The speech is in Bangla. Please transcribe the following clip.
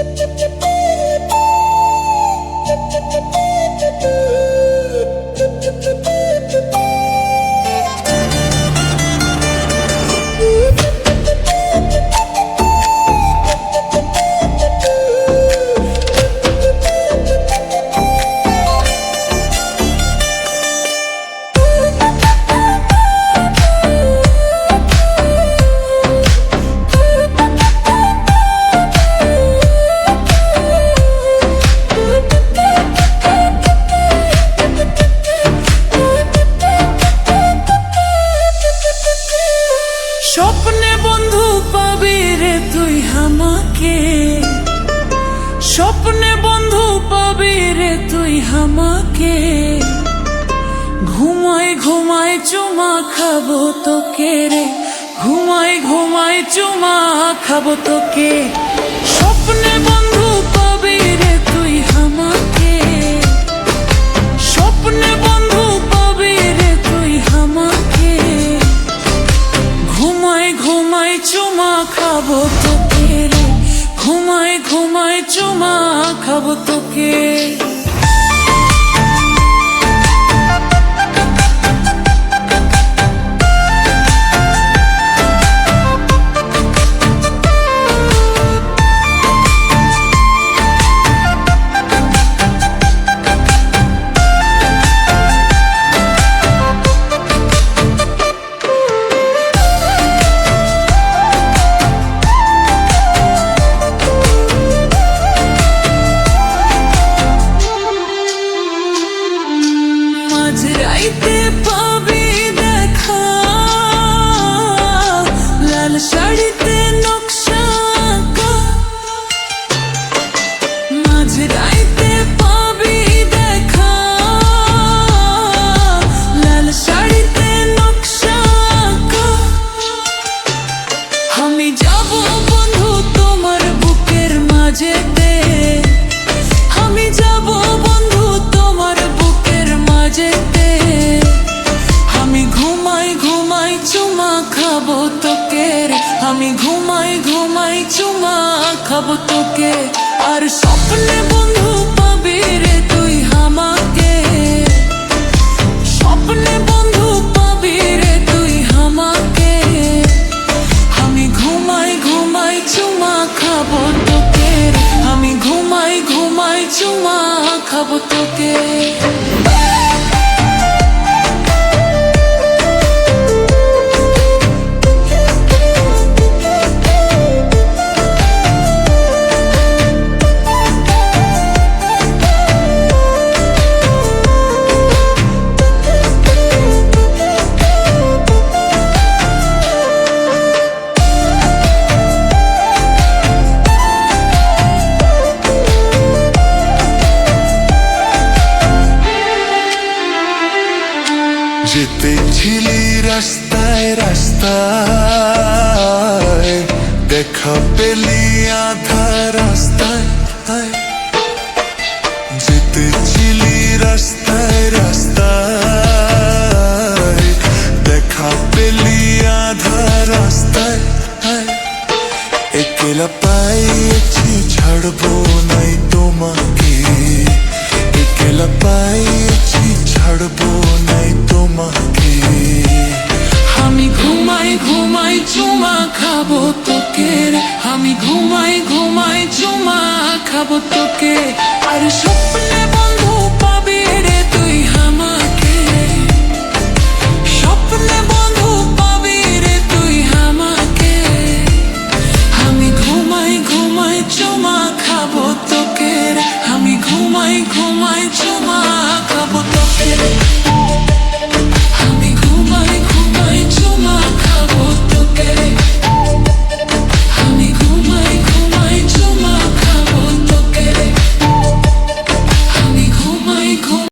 chip, chip, chip. আমাকে। স্বপ্নে বন্ধু পাবি রে তুই আমাকে। ঘুমাই ঘুমাই চুমা খাব তোকে রে। ঘুমাই ঘুমাই চুমা খাব তোকে। স্বপ্নে বন্ধু পাবি রে তুই আমাকে। স্বপ্নে বন্ধু পাবি রে তুই আমাকে। ঘুমাই ঘুমাই চুমা খাব তোকে। ঘুমাই চুমা খাব তোকে। আমি ঘুমাই ঘুমাই চুমা খাব তোকে আর স্বপ্নে বন্ধু পাবি রে তুই আমাকে। স্বপ্নে বন্ধু পাবি রে তুই আমাকে। আমি ঘুমাই ঘুমাই চুমা খাব তোকে। আমি ঘুমাই ঘুমাই চুমা খাব তোকে। যেতেছিলি রাস্তায় রাস্তায়, দেখা পেলি আধা রাস্তায়। যেতেছিলি রাস্তায় রাস্তায়, দেখা পেলি আধা রাস্তায়। একলা পাইছি ছাড়বো নাই তোমাকে একলা পাইছি ছাড়বো নাই তোমাকে খাব তোকে আমি ঘুমাই ঘুমাই চুমা খাব তোকে। আর স্বপ্ন